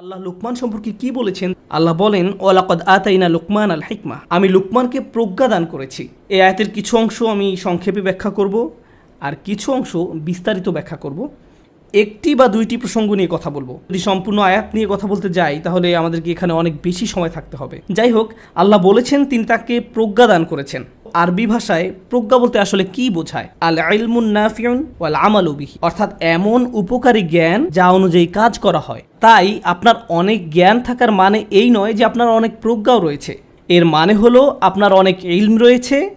আল্লাহ লুকমান সম্পর্কে কি বলেছেন? আল্লাহ বলেন, ওয়ালাকদ আতাইনা লুকমান আল হিকমা। আমি লুকমানকে প্রজ্ঞা দান করেছি। এই আয়াতের কিছু অংশ আমি সংক্ষেপে ব্যাখ্যা করব, আর কিছু অংশ বিস্তারিত ব্যাখ্যা করব। একটি বা দুইটি প্রসঙ্গ নিয়ে কথা বলব। যদি সম্পূর্ণ আয়াত নিয়ে কথা বলতে যাই, তাহলে আমাদেরকে এখানে অনেক বেশি সময় থাকতে হবে। যাই হোক, আল্লাহ বলেছেন, তিনি তাকে প্রজ্ঞা দান করেছেন। আরবি ভাষায় প্রজ্ঞা বলতে আসলে কি বোঝায়? আল ইলমুন নাফিউন ওয়াল আমালু বিহি। অর্থাৎ এমন উপকারী জ্ঞান যা অনুযায়ী কাজ করা হয়। তাই আপনার অনেক জ্ঞান থাকার মানে এই নয় যে আপনার অনেক প্রজ্ঞাও রয়েছে। এর মানে হলো আপনার অনেক ইলম রয়েছে,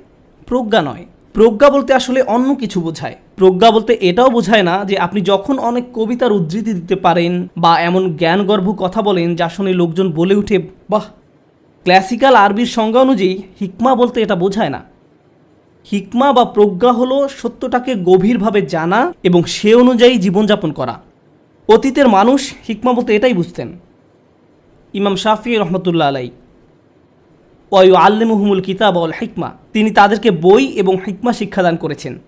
প্রজ্ঞা নয়। প্রজ্ঞা বলতে আসলে অন্য কিছু বোঝায়। প্রজ্ঞা বলতে এটাও বোঝায় না যে আপনি যখন অনেক কবিতার উদ্ধৃতি দিতে পারেন বা এমন জ্ঞানগর্ভ কথা বলেন যা শুনে লোকজন বলে উঠে, বাহ ক্লাসিক্যাল আরবির সংজ্ঞা অনুযায়ী হিকমা বলতে এটা বোঝায় না। হিকমা বা প্রজ্ঞা হলো সত্যটাকে গভীরভাবে জানা এবং সে অনুযায়ী জীবনযাপন করা। অতীতের মানুষ হিকমা বলতে এটাই বুঝতেন। ইমাম শাফি রহমতুল্লাহ আলাই ওয়ু আল্লেমুহুমুল কিতাব অল হিকমা। তিনি তাদেরকে বই এবং হিকমা শিক্ষাদান করেছেন।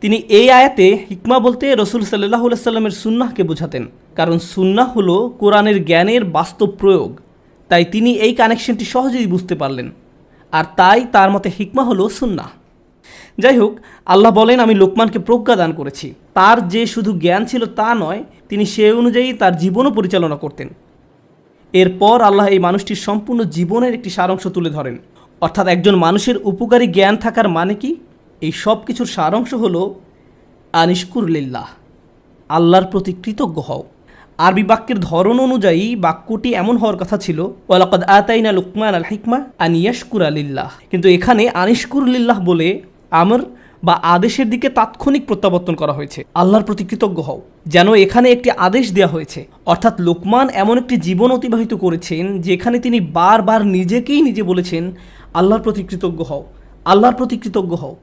তিনি এই আয়াতে হিকমা বলতে রসুল সাল্লাহ সাল্লামের সুন্নাহকে বোঝাতেন। কারণ সুন্নাহ হলো কোরআনের জ্ঞানের বাস্তব প্রয়োগ। তাই তিনি এই কানেকশনটি সহজেই বুঝতে পারলেন। আর তাই তার মতে হিকমা হলো সুন্নাহ। যাই হোক আল্লাহ বলেন, আমি লোকমানকে প্রজ্ঞা দান করেছি। তার যে শুধু জ্ঞান ছিল তা নয়, তিনি সে অনুযায়ী তার জীবনও পরিচালনা করতেন। এরপর আল্লাহ এই মানুষটির সম্পূর্ণ জীবনের একটি সারাংশ তুলে ধরেন। অর্থাৎ একজন মানুষের উপকারী জ্ঞান থাকার মানে কি? এই সব কিছুর সারাংশ হলো আনিশকুরলিল্লাহ আল্লাহর প্রতি কৃতজ্ঞ হও। আরবি বাক্যের ধরন অনুযায়ী বাক্যটি এমন হওয়ার কথা ছিল, ওয়ালাকাদ আতাইনা লুকমান আল হিকমা আনিয়াশকুর আলিল্লাহ কিন্তু এখানে আনিশকুর লিল্লাহ বলে আমর বা আদেশের দিকে তাৎক্ষণিক প্রত্যাবর্তন করা হয়েছে। আল্লাহর প্রতি কৃতজ্ঞ হও, যেন এখানে একটি আদেশ দেওয়া হয়েছে। অর্থাৎ লোকমান এমন একটি জীবন অতিবাহিত করেছেন, যেখানে তিনি বারবার নিজেকেই নিজে বলেছেন, আল্লাহর প্রতি কৃতজ্ঞ হও, আল্লাহর প্রতি কৃতজ্ঞ হও।